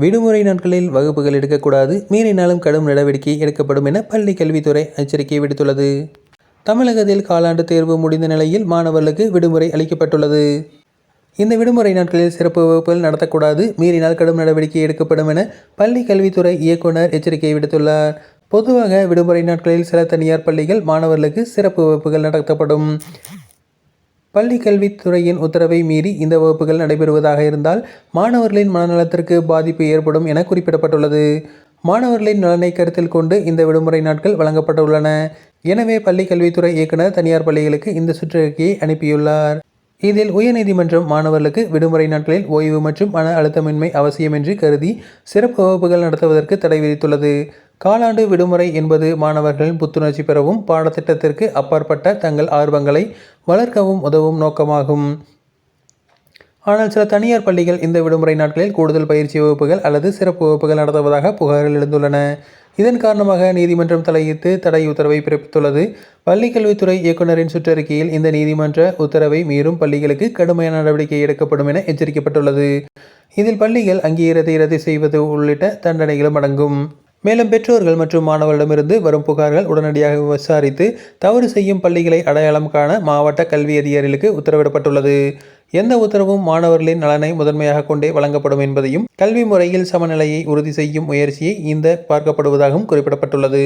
விடுமுறை நாட்களில் வகுப்புகள் எடுக்கக்கூடாது. மீறினாலும் கடும் நடவடிக்கை எடுக்கப்படும் என பள்ளி கல்வித்துறை எச்சரிக்கை விடுத்துள்ளது. தமிழகத்தில் காலாண்டு தேர்வு முடிந்த நிலையில் மாணவர்களுக்கு விடுமுறை அளிக்கப்பட்டுள்ளது. இந்த விடுமுறை நாட்களில் சிறப்பு வகுப்புகள் நடத்தக்கூடாது. மீறினால் கடும் நடவடிக்கை எடுக்கப்படும் என பள்ளி கல்வித்துறை இயக்குனர் எச்சரிக்கை விடுத்துள்ளார். பொதுவாக விடுமுறை நாட்களில் சில தனியார் பள்ளிகள் மாணவர்களுக்கு சிறப்பு வகுப்புகள் நடத்தப்படும். பள்ளி கல்வித்துறையின் உத்தரவை மீறி இந்த வகுப்புகள் நடைபெறுவதாக இருந்தால் மாணவர்களின் மனநலத்திற்கு பாதிப்பு ஏற்படும் என குறிப்பிடப்பட்டுள்ளது. மாணவர்களின் நலனை கருத்தில் கொண்டு இந்த விடுமுறை நாட்கள் வழங்கப்பட்டுள்ளன. எனவே பள்ளி கல்வித்துறை இயக்குனர் தனியார் பள்ளிகளுக்கு இந்த சுற்றறிக்கையை அனுப்பியுள்ளார். இதில் உயர்நீதிமன்றம் மாணவர்களுக்கு விடுமுறை நாட்களில் ஓய்வு மற்றும் மன அழுத்தமின்மை அவசியம் என்று கருதி சிறப்பு வகுப்புகள் நடத்துவதற்கு தடை விதித்துள்ளது. காலாண்டு விடுமுறை என்பது மாணவர்களின் புத்துணர்ச்சி பெறவும் பாடத்திட்டத்திற்கு அப்பாற்பட்ட தங்கள் ஆர்வங்களை வளர்க்கவும் உதவும் நோக்கமாகும். ஆனால் சில தனியார் பள்ளிகள் இந்த விடுமுறை நாட்களில் கூடுதல் பயிற்சி வகுப்புகள் அல்லது சிறப்பு வகுப்புகள் நடத்துவதாக புகார்கள் எழுந்துள்ளன. இதன் காரணமாக நீதிமன்றம் தலையிட்டு தடை உத்தரவை பிறப்பித்துள்ளது. பள்ளிக்கல்வித்துறை இயக்குநரின் சுற்றறிக்கையில் இந்த நீதிமன்ற உத்தரவை மீறும் பள்ளிகளுக்கு கடுமையான நடவடிக்கை எடுக்கப்படும் என எச்சரிக்கப்பட்டுள்ளது. இதில் பள்ளிகள் அங்கீகாரத்தை ரத்து செய்வது உள்ளிட்ட தண்டனைகளும் அடங்கும். மேலும் பெற்றோர்கள் மற்றும் மாணவர்களிடமிருந்து வரும் புகார்கள் உடனடியாக விசாரித்து தவறு செய்யும் பள்ளிகளை அடையாளம் காண மாவட்ட கல்வி அதிகாரிகளுக்கு உத்தரவிடப்பட்டுள்ளது. எந்த உத்தரவும் மாணவர்களின் நலனை முதன்மையாக கொண்டே வழங்கப்படும் என்பதையும் கல்வி முறையில் சமநிலையை உறுதி செய்யும் முயற்சியை இந்த பார்க்கப்படுவதாகவும் குறிப்பிடப்பட்டுள்ளது.